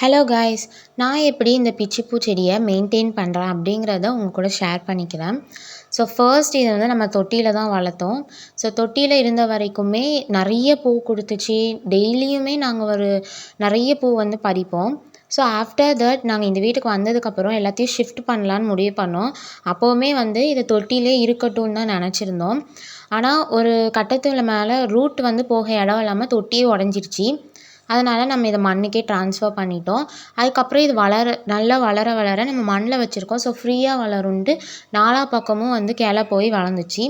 Hello guys நான் எப்படி இந்த பிச்சிப்பூ செடியை மெயின்டைன் பண்ணுறேன் அப்படிங்கிறத உங்கள் கூட ஷேர் பண்ணிக்கிறேன். ஸோ ஃபர்ஸ்ட் இதை வந்து நம்ம தொட்டியில் தான் வளர்த்தோம். ஸோ தொட்டியில் இருந்த வரைக்குமே நிறைய பூ கொடுத்துச்சு. டெய்லியுமே நாங்கள் ஒரு நிறைய பூ வந்து பறிப்போம். ஸோ ஆஃப்டர் தட் நாங்கள் இந்த வீட்டுக்கு வந்ததுக்கப்புறம் எல்லாத்தையும் ஷிஃப்ட் பண்ணலான்னு முடிவு பண்ணோம். அப்போவுமே வந்து இது தொட்டிலே இருக்கட்டும்னு தான் நினச்சிருந்தோம். ஆனால் ஒரு கட்டத்தில் மேலே ரூட் வந்து போக இடம் இல்லாமல் தொட்டியே உடஞ்சிருச்சு. அதனால் நம்ம இதை மண்ணுக்கே ட்ரான்ஸ்ஃபர் பண்ணிட்டோம். அதுக்கப்புறம் இது வளர நல்லா வளர வளர நம்ம மண்ணில் வச்சுருக்கோம். ஸோ ஃப்ரீயாக வளரும்ன்ட்டு நாலா பக்கமும் வந்து கிளை போய் வளர்ந்துச்சு.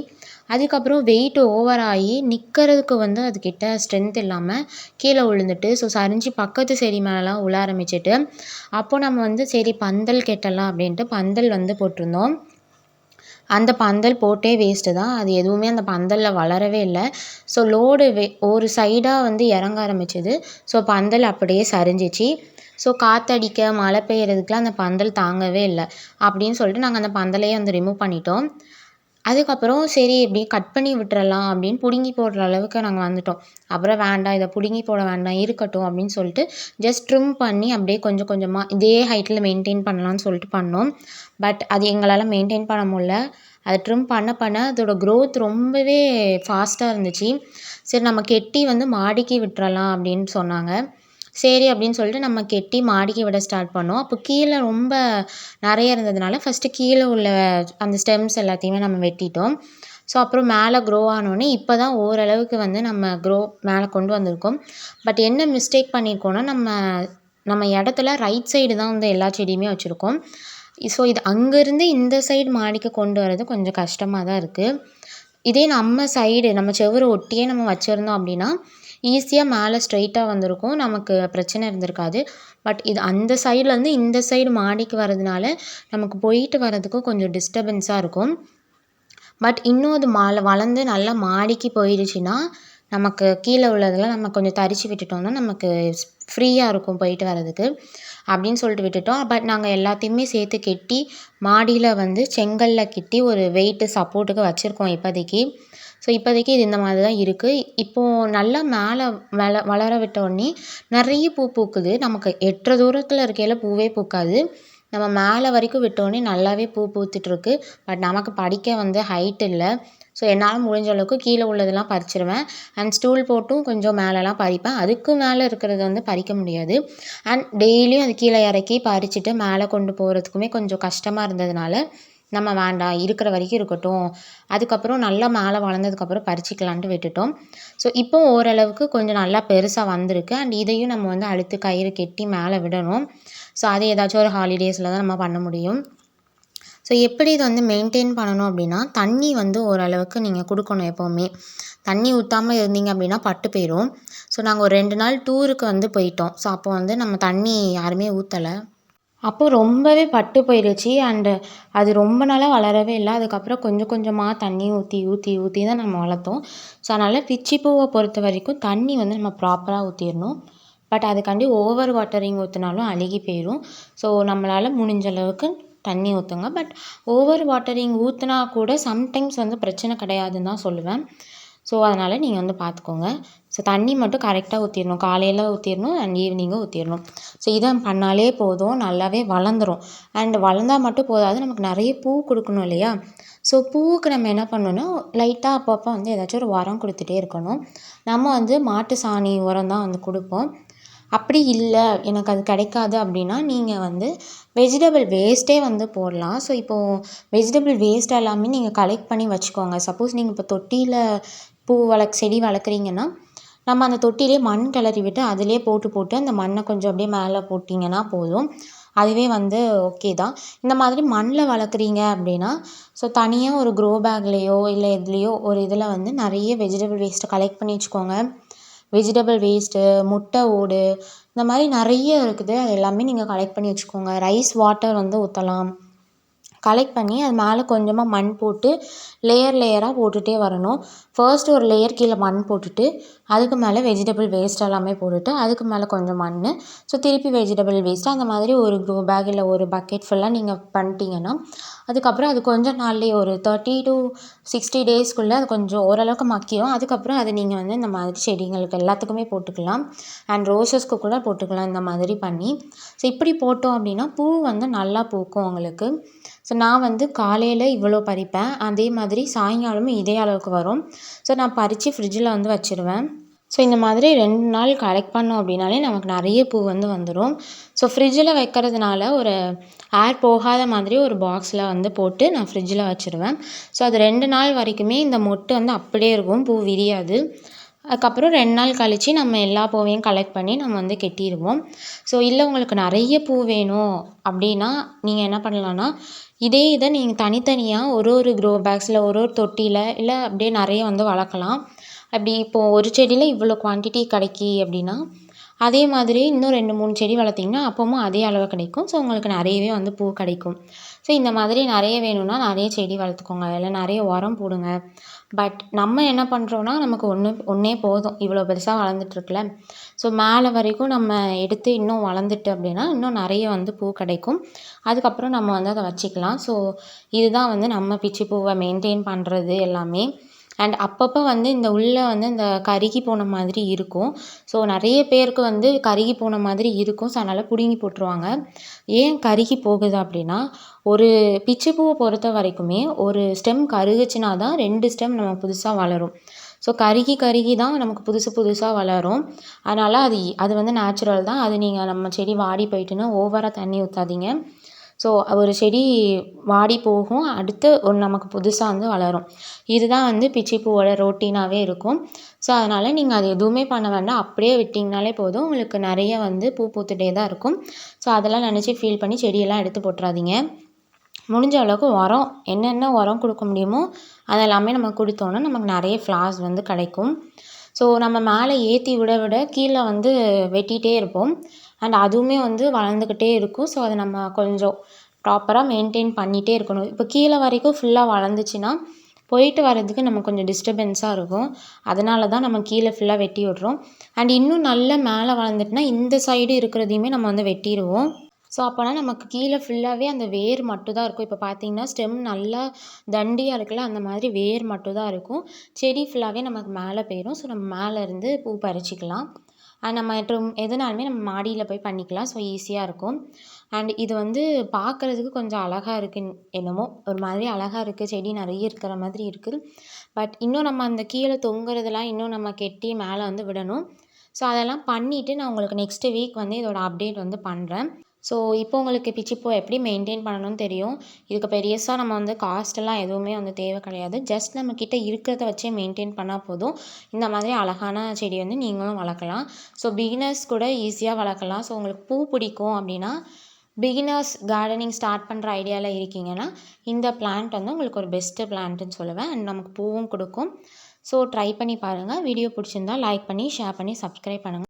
அதுக்கப்புறம் வெயிட் ஓவர் ஆகி நிற்கிறதுக்கு வந்து அதுக்கிட்ட ஸ்ட்ரென்த் இல்லாமல் கீழே விழுந்துட்டு ஸோ சரிஞ்சு பக்கத்து செடி மேலெலாம் விழ ஆரம்பிச்சிட்டு அப்போது நம்ம வந்து சரி பந்தல் கட்டலாம் அப்படின்ட்டு பந்தல் வந்து போட்டிருந்தோம். அந்த பந்தல் போட்டே வேஸ்ட்டு தான். அது எதுவுமே அந்த பந்தலில் வளரவே இல்லை. ஸோ லோடு வே ஒரு சைடாக வந்து இறங்க ஆரம்பிச்சது. ஸோ பந்தல் அப்படியே சரிஞ்சிச்சு. ஸோ காற்றடிக்க மழை பெய்யறதுக்குலாம் அந்த பந்தல் தாங்கவே இல்லை. அப்படின்னு சொல்லிட்டு நாங்கள் அந்த பந்தலையே வந்து ரிமூவ் பண்ணிட்டோம். அதுக்கப்புறம் சரி இப்படி கட் பண்ணி விட்டுறலாம் அப்படின்னு பிடுங்கி போடுற அளவுக்கு நாங்கள் வந்துட்டோம். அப்புறம் வேண்டாம் இதை பிடுங்கி போட வேண்டாம் இருக்கட்டும் அப்படின்னு சொல்லிட்டு ஜஸ்ட் ட்ரிம் பண்ணி அப்படியே கொஞ்சம் கொஞ்சமாக இதே ஹைட்டில் மெயின்டைன் பண்ணலான்னு சொல்லிட்டு பண்ணோம். பட் அது எங்களால் மெயின்டைன் பண்ண முடில அதை ட்ரிம் பண்ண பண்ண அதோட க்ரோத் ரொம்பவே ஃபாஸ்ட்டாக இருந்துச்சு. சரி நம்ம கெட்டி வந்து மாடிக்கு விட்டுறலாம் அப்படின்னு சொன்னாங்க. சரி அப்படின்னு சொல்லிட்டு நம்ம கெட்டி மாடிக்கு விட ஸ்டார்ட் பண்ணோம். அப்போ கீழே ரொம்ப நிறைய இருந்ததுனால ஃபஸ்ட்டு கீழே உள்ள அந்த ஸ்டெம்ஸ் எல்லாத்தையுமே நம்ம வெட்டிட்டோம். ஸோ அப்புறம் மேலே க்ரோ ஆனோடனே இப்போ தான் ஓரளவுக்கு வந்து நம்ம க்ரோ மேலே கொண்டு வந்திருக்கோம். பட் என்ன மிஸ்டேக் பண்ணியிருக்கோன்னா நம்ம நம்ம இடத்துல ரைட் சைடு தான் வந்து எல்லா செடியுமே வச்சுருக்கோம். ஸோ இது அங்கேருந்து இந்த சைடு மாடிக்கு கொண்டு வரது கொஞ்சம் கஷ்டமாக தான் இருக்குது இதே நம்ம சைடு நம்ம செவுரை ஒட்டியே நம்ம வச்சுருந்தோம் அப்படின்னா ஈஸியாக மேலே ஸ்ட்ரெயிட்டாக வந்திருக்கும். நமக்கு பிரச்சனை இருந்திருக்காது. பட் இது அந்த சைட்லேருந்து இந்த சைடு மாடிக்கு வரதுனால நமக்கு போயிட்டு வரதுக்கும் கொஞ்சம் டிஸ்டர்பன்ஸாக இருக்கும். பட் இன்னும் அது மால வளர்ந்து நல்லா மாடிக்கு போயிடுச்சுன்னா நமக்கு கீழே உள்ளதெல்லாம் நம்ம கொஞ்சம் தரிச்சு விட்டுட்டோம்னா நமக்கு ஃப்ரீயாக இருக்கும் போயிட்டு வரதுக்கு அப்படின்னு சொல்லிட்டு விட்டுட்டோம். பட் நாங்கள் எல்லாத்தையுமே சேர்த்து கெட்டி மாடியில் வந்து செங்கல்ல கட்டி ஒரு வெயிட்டு சப்போர்ட்டுக்கு வச்சுருக்கோம் இப்போதைக்கு. ஸோ இப்போதைக்கு இது இந்த மாதிரி தான் இருக்குது இப்போது நல்லா மேலே வள வளர விட்டோடனே நிறைய பூ பூக்குது. நமக்கு எட்டுற தூரத்தில் இருக்கையில் பூவே பூக்காது. நம்ம மேலே வரைக்கும் விட்டோடனே நல்லாவே பூ பூத்துட்ருக்கு பட் நமக்கு படிக்க வந்து ஹைட் இல்லை. ஸோ என்னால் முடிஞ்ச அளவுக்கு கீழே உள்ளதெல்லாம் பறிச்சிருவேன். அண்ட் ஸ்டூல் போட்டும் கொஞ்சம் மேலெலாம் பறிப்பேன். அதுக்கு மேலே இருக்கிறத வந்து பறிக்க முடியாது. அண்ட் டெய்லியும் அது கீழே இறக்கி பறிச்சுட்டு மேலே கொண்டு போகிறதுக்குமே கொஞ்சம் கஷ்டமாக இருந்ததுனால நம்ம வேண்டாம் இருக்கிற வரைக்கும் இருக்கட்டும். அதுக்கப்புறம் நல்லா மேலே வளர்ந்ததுக்கப்புறம் பறிச்சிக்கலான்ட்டு விட்டுட்டோம். ஸோ இப்போ ஓரளவுக்கு கொஞ்சம் நல்லா பெருசாக வந்திருக்கு. அண்ட் இதையும் நம்ம வந்து அழுத்து கயிறு கெட்டி மேலே விடணும். ஸோ அது ஏதாச்சும் ஒரு ஹாலிடேஸில் தான் நம்ம பண்ண முடியும். ஸோ எப்படி இதை வந்து மெயின்டைன் பண்ணணும் அப்படின்னா தண்ணி வந்து ஓரளவுக்கு நீங்கள் கொடுக்கணும் எப்போவுமே. தண்ணி ஊற்றாமல் இருந்தீங்க அப்படின்னா பட்டு போயிடும் ஸோ நாங்கள் ஒரு ரெண்டு நாள் டூருக்கு வந்து போயிட்டோம். ஸோ அப்போ வந்து நம்ம தண்ணி யாருமே ஊற்றலை அப்போது ரொம்பவே பட்டு போயிடுச்சு. அண்டு அது ரொம்ப நாளாக வளரவே இல்லை. அதுக்கப்புறம் கொஞ்சம் கொஞ்சமாக தண்ணி ஊற்றி ஊற்றி ஊற்றி தான் நம்ம வளர்த்தோம். ஸோ அதனால் பிச்சிப்பூவை பொறுத்த வரைக்கும் தண்ணி வந்து நம்ம ப்ராப்பராக ஊற்றிடணும் பட் அதுக்காண்டி ஓவர் வாட்டரிங் ஊற்றினாலும் அழுகி போயிடும் ஸோ நம்மளால் முடிஞ்ச அளவுக்கு தண்ணி ஊற்றுங்க பட் ஓவர் வாட்டரிங் ஊற்றினா கூட சம்டைம்ஸ் வந்து பிரச்சனை கிடையாதுன்னு தான் சொல்லுவேன். ஸோ அதனால் நீங்கள் வந்து பார்த்துக்கோங்க. ஸோ தண்ணி மட்டும் கரெக்டாக ஊற்றிடணும் காலையில் ஊற்றிடணும் அண்ட் ஈவினிங்கும் ஊற்றிடணும் ஸோ இதை பண்ணாலே போதும். நல்லாவே வளர்ந்துரும். அண்ட் வளர்ந்தால் மட்டும் போதாது. நமக்கு நிறைய பூ கொடுக்கணும் இல்லையா? ஸோ பூவுக்கு நம்ம என்ன பண்ணணும்னா லைட்டாக அப்பப்போ வந்து ஏதாச்சும் ஒரு உரம் கொடுத்துட்டே இருக்கணும். நம்ம வந்து மாட்டு சாணி உரம் தான் வந்து கொடுப்போம். அப்படி இல்லை. எனக்கு அது கிடைக்காது அப்படின்னா நீங்கள் வந்து வெஜிடபிள் வேஸ்ட்டே வந்து போடலாம். ஸோ இப்போது வெஜிடபிள் வேஸ்ட் எல்லாமே நீங்கள் கலெக்ட் பண்ணி வச்சுக்கோங்க. சப்போஸ் நீங்கள் இப்போ தொட்டியில் பூ வளர்க் செடி வளர்க்குறீங்கன்னா நம்ம அந்த தொட்டிலே மண் கிளறி விட்டு அதிலே போட்டு போட்டு அந்த மண்ணை கொஞ்சம் அப்படியே மேலே போட்டிங்கன்னா போதும். அதுவே வந்து ஓகே தான். இந்த மாதிரி மண்ணில் வளர்க்குறீங்க அப்படின்னா ஸோ தனியாக ஒரு க்ரோ பேக்லேயோ இல்லை எதுலேயோ ஒரு இதில் வந்து நிறைய வெஜிடபிள் வேஸ்ட்டை கலெக்ட் பண்ணி வச்சுக்கோங்க. வெஜிடபிள் வேஸ்ட்டு முட்டை ஓடு இந்த மாதிரி நிறைய இருக்குது. அது எல்லாமே நீங்கள் கலெக்ட் பண்ணி வச்சுக்கோங்க. ரைஸ் வாட்டர் வந்து ஊற்றலாம் கலெக்ட் பண்ணி அது மேலே கொஞ்சமாக மண் போட்டு லேயர் லேயராக போட்டுகிட்டே வரணும். ஃபர்ஸ்ட் ஒரு லேயர் கீழே மண் போட்டுட்டு அதுக்கு மேலே வெஜிடபிள் வேஸ்ட் எல்லாமே போட்டுட்டு அதுக்கு மேலே கொஞ்சம் மண். ஸோ திருப்பி வெஜிடபிள் வேஸ்ட்டு அந்த மாதிரி ஒரு க்ரோ பேக் இல்லை ஒரு பக்கெட் ஃபுல்லாக நீங்கள் பண்ணிட்டீங்கன்னா அதுக்கப்புறம் அது கொஞ்சம் நாள்லேயே ஒரு தேர்ட்டி டு சிக்ஸ்டி டேஸ்க்குள்ளே அது கொஞ்சம் ஓரளவுக்கு மக்கிடும் அதுக்கப்புறம் அதை நீங்கள் வந்து இந்த மாதிரி செடிங்களுக்கு எல்லாத்துக்குமே போட்டுக்கலாம். அண்ட் ரோஸஸ்க்கு கூட போட்டுக்கலாம் இந்த மாதிரி பண்ணி. ஸோ இப்படி போட்டோம் அப்படின்னா பூ வந்து நல்லா பூக்கும் உங்களுக்கு. ஸோ நான் வந்து காலையில் இவ்வளோ பறிப்பேன். அதே மாதிரி சாயங்காலமும் இதே அளவுக்கு வரும். ஸோ நான் பறித்து ஃப்ரிட்ஜில் வந்து வச்சுருவேன். ஸோ இந்த மாதிரி ரெண்டு நாள் கலெக்ட் பண்ணோம் அப்படின்னாலே நமக்கு நிறைய பூ வந்து வந்துடும் ஸோ ஃப்ரிட்ஜில் வைக்கிறதுனால ஒரு ஏர் போகாத மாதிரி ஒரு பாக்ஸில் வந்து போட்டு நான் ஃப்ரிட்ஜில் வச்சுருவேன். ஸோ அது ரெண்டு நாள் வரைக்குமே இந்த மொட்டு வந்து அப்படியே இருக்கும். பூ விரியாது. அதுக்கப்புறம் ரெண்டு நாள் கழித்து நம்ம எல்லா பூவையும் கலெக்ட் பண்ணி நம்ம வந்து கட்டிடுவோம். ஸோ இல்லை உங்களுக்கு நிறைய பூ வேணும் அப்படின்னா நீங்கள் என்ன பண்ணலான்னா இதே இதை நீங்கள் தனித்தனியாக ஒரு ஒரு க்ரோ பேக்ஸில் ஒரு ஒரு தொட்டியில் இல்லை அப்படியே நிறைய வந்து வளர்க்கலாம். அப்படி இப்போது ஒரு செடியில் இவ்வளோ குவான்டிட்டி கிடைக்கி அப்படின்னா அதே மாதிரி இன்னும் ரெண்டு மூணு செடி வளர்த்திங்கன்னா அப்பவும் அதே அளவு கிடைக்கும். ஸோ உங்களுக்கு நிறையவே வந்து பூ கிடைக்கும். ஸோ இந்த மாதிரி நிறைய வேணும்னா நிறைய செடி வளர்த்துக்கோங்க. இல்லை நிறைய உரம் போடுங்க. பட் நம்ம என்ன பண்ணுறோன்னா நமக்கு ஒன்று ஒன்றே போதும். இவ்வளோ பெருசாக வளர்ந்துட்டுருக்குல ஸோ மேலே வரைக்கும் நம்ம எடுத்து இன்னும் வளர்ந்துட்டு அப்படின்னா இன்னும் நிறைய வந்து பூ கிடைக்கும். அதுக்கப்புறம் நம்ம வந்து அதை வச்சுக்கலாம். ஸோ இதுதான் வந்து நம்ம பிச்சி பூவை மெயின்டைன் பண்ணுறது எல்லாமே. அண்ட் அப்பப்போ வந்து இந்த உள்ளே வந்து இந்த கருகி போன மாதிரி இருக்கும். ஸோ நிறைய பேருக்கு வந்து கருகி போன மாதிரி இருக்கும். ஸோ அதனால் பிடுங்கி போட்டுருவாங்க. ஏன் கருகி போகுது அப்படின்னா ஒரு பிச்சிப்பூவை பொறுத்த வரைக்குமே ஒரு ஸ்டெம் கருகுச்சுனா தான் ரெண்டு ஸ்டெம் நம்ம புதுசாக வளரும். ஸோ கருகி கருகி தான் நமக்கு புதுசு புதுசாக வளரும். அதனால் அது அது வந்து நேச்சுரல் தான். அது நீங்கள் நம்ம செடி வாடி போயிட்டுன்னா ஓவராக தண்ணி ஊற்றாதீங்க ஸோ ஒரு செடி வாடி போகும் அடுத்து ஒன்று நமக்கு புதுசாக வந்து வளரும். இதுதான் வந்து பிச்சிப்பூவோட ரொட்டீனாகவே இருக்கும். ஸோ அதனால் நீங்கள் அது எதுவுமே பண்ண வேண்டாம். அப்படியே விட்டிங்கனாலே போதும். உங்களுக்கு நிறைய வந்து பூ பூத்துகிட்டே தான் இருக்கும். ஸோ அதெல்லாம் நினச்சி ஃபீல் பண்ணி செடியெல்லாம் எடுத்து போட்டுறாதீங்க. முடிஞ்ச அளவுக்கு உரம் என்னென்ன உரம் கொடுக்க முடியுமோ அதெல்லாமே நம்ம கொடுத்தோன்னா நமக்கு நிறைய ஃப்ளார்ஸ் வந்து கிடைக்கும். ஸோ நம்ம மேலே ஏற்றி விட விட கீழே வந்து வெட்டிகிட்டே இருப்போம். அண்ட் அதுவுமே வந்து வளர்ந்துக்கிட்டே இருக்கும். ஸோ அதை நம்ம கொஞ்சம் ப்ராப்பராக மெயின்டைன் பண்ணிகிட்டே இருக்கணும். இப்போ கீழே வரைக்கும் ஃபுல்லாக வளர்ந்துச்சின்னா போயிட்டு வர்றதுக்கு நமக்கு கொஞ்சம் டிஸ்டர்பன்ஸாக இருக்கும். அதனால தான் நம்ம கீழே ஃபுல்லாக வெட்டி விட்றோம். அண்ட் இன்னும் நல்லா மேலே வளர்ந்துட்டுனா இந்த சைடு இருக்கிறதையுமே நம்ம வந்து வெட்டிடுவோம். ஸோ அப்போனா நமக்கு கீழே ஃபுல்லாகவே அந்த வேர் மட்டும்தான் இருக்கும். இப்போ பார்த்தீங்கன்னா ஸ்டெம் நல்லா தண்டியாக இருக்குல்ல அந்த மாதிரி வேர் மட்டும்தான் இருக்கும். செடி ஃபுல்லாகவே நமக்கு மேலே போயிடும் ஸோ நம்ம மேலே இருந்து பூ பறிச்சிக்கலாம். நம்ம மற்றும் எதுனாலுமே நம்ம மாடியில் போய் பண்ணிக்கலாம். ஸோ ஈஸியாக இருக்கும். அண்ட் இது வந்து பார்க்குறதுக்கு கொஞ்சம் அழகாக இருக்குது என்னமோ. ஒரு மாதிரி அழகாக இருக்குது செடி நிறைய இருக்கிற மாதிரி இருக்குது பட் இன்னும் நம்ம அந்த கீழே தொங்குறதெல்லாம் இன்னும் நம்ம கெட்டி மேலே வந்து விடணும். ஸோ அதெல்லாம் பண்ணிவிட்டு நான் உங்களுக்கு நெக்ஸ்ட்டு வீக் வந்து இதோட அப்டேட் வந்து பண்ணுறேன் ஸோ இப்போ உங்களுக்கு பிச்சிப்பூ எப்படி மெயின்டைன் பண்ணணும்னு தெரியும். இதுக்கு பெரியசாக நம்ம வந்து காஸ்ட்டெல்லாம் எதுவுமே வந்து தேவை கிடையாது. ஜஸ்ட் நம்மக்கிட்ட இருக்கிறத வச்சே மெயின்டைன் பண்ணால் போதும். இந்த மாதிரி அழகான செடி வந்து நீங்களும் வளர்க்கலாம். ஸோ பிகினர்ஸ் கூட ஈஸியாக வளர்க்கலாம். ஸோ உங்களுக்கு பூ பிடிக்கும் அப்படின்னா பிகினர்ஸ் கார்டனிங் ஸ்டார்ட் பண்ணுற ஐடியாவில் இருக்கீங்கன்னா இந்த பிளான்ட் வந்து உங்களுக்கு ஒரு பெஸ்ட்டு பிளான்ட்டுன்னு சொல்லுவேன். அண்ட் நமக்கு பூவும் கொடுக்கும். ஸோ ட்ரை பண்ணி பாருங்கள் வீடியோ பிடிச்சிருந்தா லைக் பண்ணி ஷேர் பண்ணி சப்ஸ்கிரைப் பண்ணுங்கள்